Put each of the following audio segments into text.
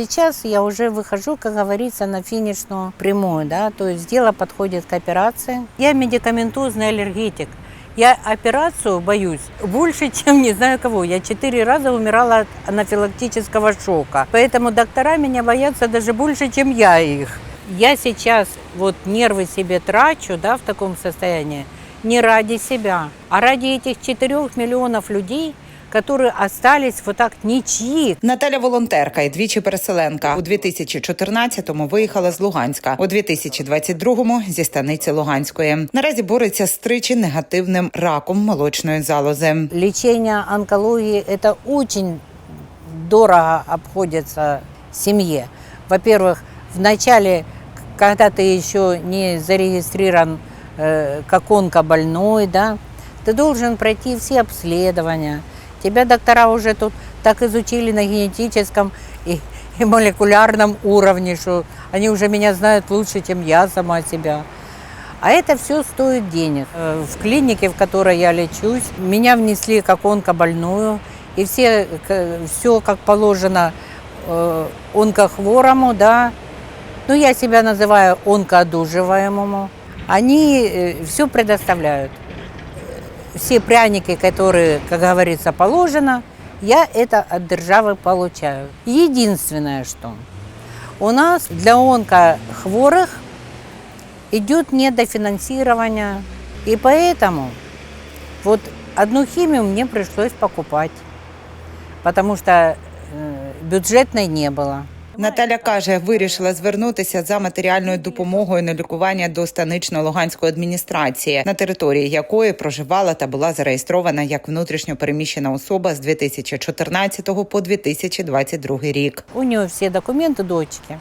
сейчас я уже выхожу, как говорится, на финишную прямую, да, то есть дело подходит к операции. Я медикаментозный аллергетик. Я операцию боюсь больше, чем не знаю кого. Я четыре раза умирала от анафилактического шока. Поэтому доктора меня боятся даже больше, чем я их. Я сейчас вот нервы себе трачу, да, в таком состоянии, не ради себя, а ради этих четырех миллионов людей, которые остались вот так ничьи, Наталя волонтерка і двічі переселенка. У 2014-му виїхала з Луганська, у 2022-му – зі станиці Луганської. Наразі бореться з тричі негативним раком молочної залози. Лечение онкологии – это очень дорого обходится семье. Во-первых, в начале, когда ты еще не зарегистрирован э, как онкобольной, да, ты должен пройти все обследования. Тебя доктора уже тут так изучили на генетическом и, и молекулярном уровне, что они уже меня знают лучше, чем я сама себя. А это все стоит денег. Э, В клинике, в которой я лечусь, меня внесли как онкобольную, и все, все как положено э, онкохворому, да, ну я себя называю онкоодуживаемому, они все предоставляют. Все пряники, которые, как говорится, положено, я это от державы получаю. Единственное, что у нас для онкохворых идет недофинансирование. И поэтому вот одну химию мне пришлось покупать, потому что э, бюджетной не было. Наталя каже, вирішила звернутися за матеріальною допомогою на лікування до станично-луганської адміністрації, на території якої проживала та була зареєстрована як внутрішньо переміщена особа з 2014 по 2022 рік. У нее все документы дочки.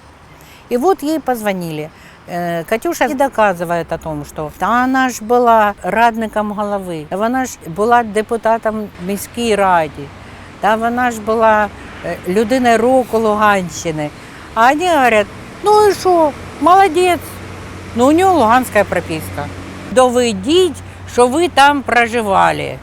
И вот ей позвонили. Э, Катюша и доказывает о том, что та она ж була радником голови, та вона ж була депутатом міській раді, та вона ж була е, людиною року Луганщини. А вони говорять, ну і що, молодець, ну у нього луганська прописка. Доведіть, що ви там проживали.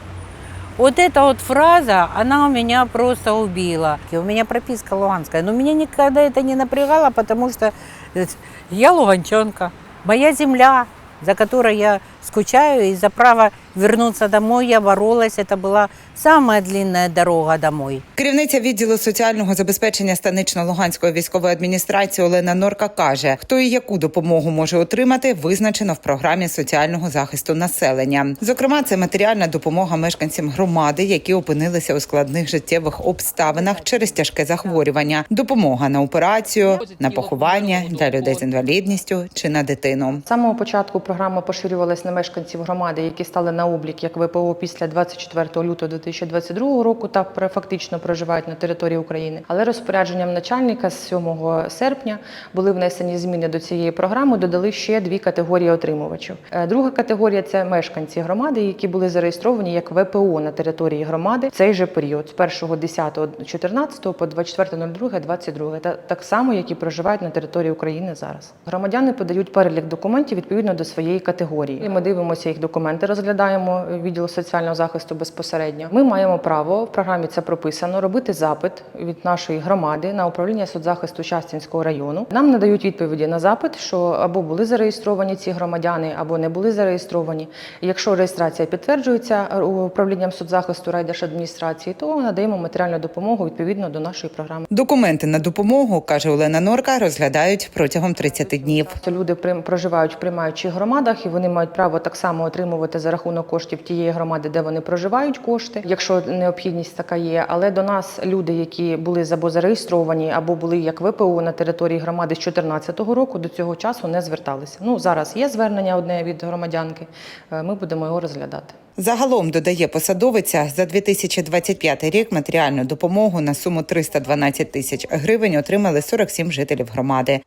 Вот эта вот фраза, она у меня просто убила. И У меня прописка луганская, но меня никогда это не напрягало, потому что э, я луганчанка, моя земля, за которой я скучаю, и за право вернуться домой я боролась. Это была самая длинная дорога домой. Керівниця відділу соціального забезпечення станично-луганської військової адміністрації Олена Норка каже, хто і яку допомогу може отримати, визначено в програмі соціального захисту населення. Зокрема, це матеріальна допомога мешканцям громади, які опинилися у складних життєвих обставинах через тяжке захворювання, допомога на операцію, на поховання для людей з інвалідністю чи на дитину. З самого початку програма поширювалась на мешканців громади, які стали на облік як ВПО після 24 лютого 2022 року та фактично проживають на території України. Але розпорядженням начальника з 7 серпня були внесені зміни до цієї програми. Додали ще дві категорії отримувачів. Е, Друга категорія це мешканці громади, які були зареєстровані як ВПО на території громади цей же період з 1.10.14 по 24.02.22, та так само, які проживають на території України зараз. Громадяни подають перелік документів відповідно до своєї категорії. Ми дивимося їх документи, розглядаємо е, відділу соціального захисту безпосередньо. Ми маємо право в програмі це прописано робити запит від нашої громади на управління соцзахисту Щастинського району. Нам надають відповіді на запит, що або були зареєстровані ці громадяни, або не були зареєстровані. Якщо реєстрація підтверджується управлінням соцзахисту райдержадміністрації, то надаємо матеріальну допомогу відповідно до нашої програми. Документи на допомогу каже Олена Норка, розглядають протягом 30 днів. Люди проживають в приймаючих громадах, і вони мають право так само отримувати за рахунок коштів тієї громади, де вони проживають кошти, якщо необхідність така є. Але до нас люди, які були або зареєстровані, або були як ВПО на території громади з 2014 року, до цього часу не зверталися. Ну зараз є звернення одне від громадянки. е, Ми будемо його розглядати. Загалом додає посадовиця за 2025 рік матеріальну допомогу на суму 312 тисяч гривень отримали 47 жителів громади.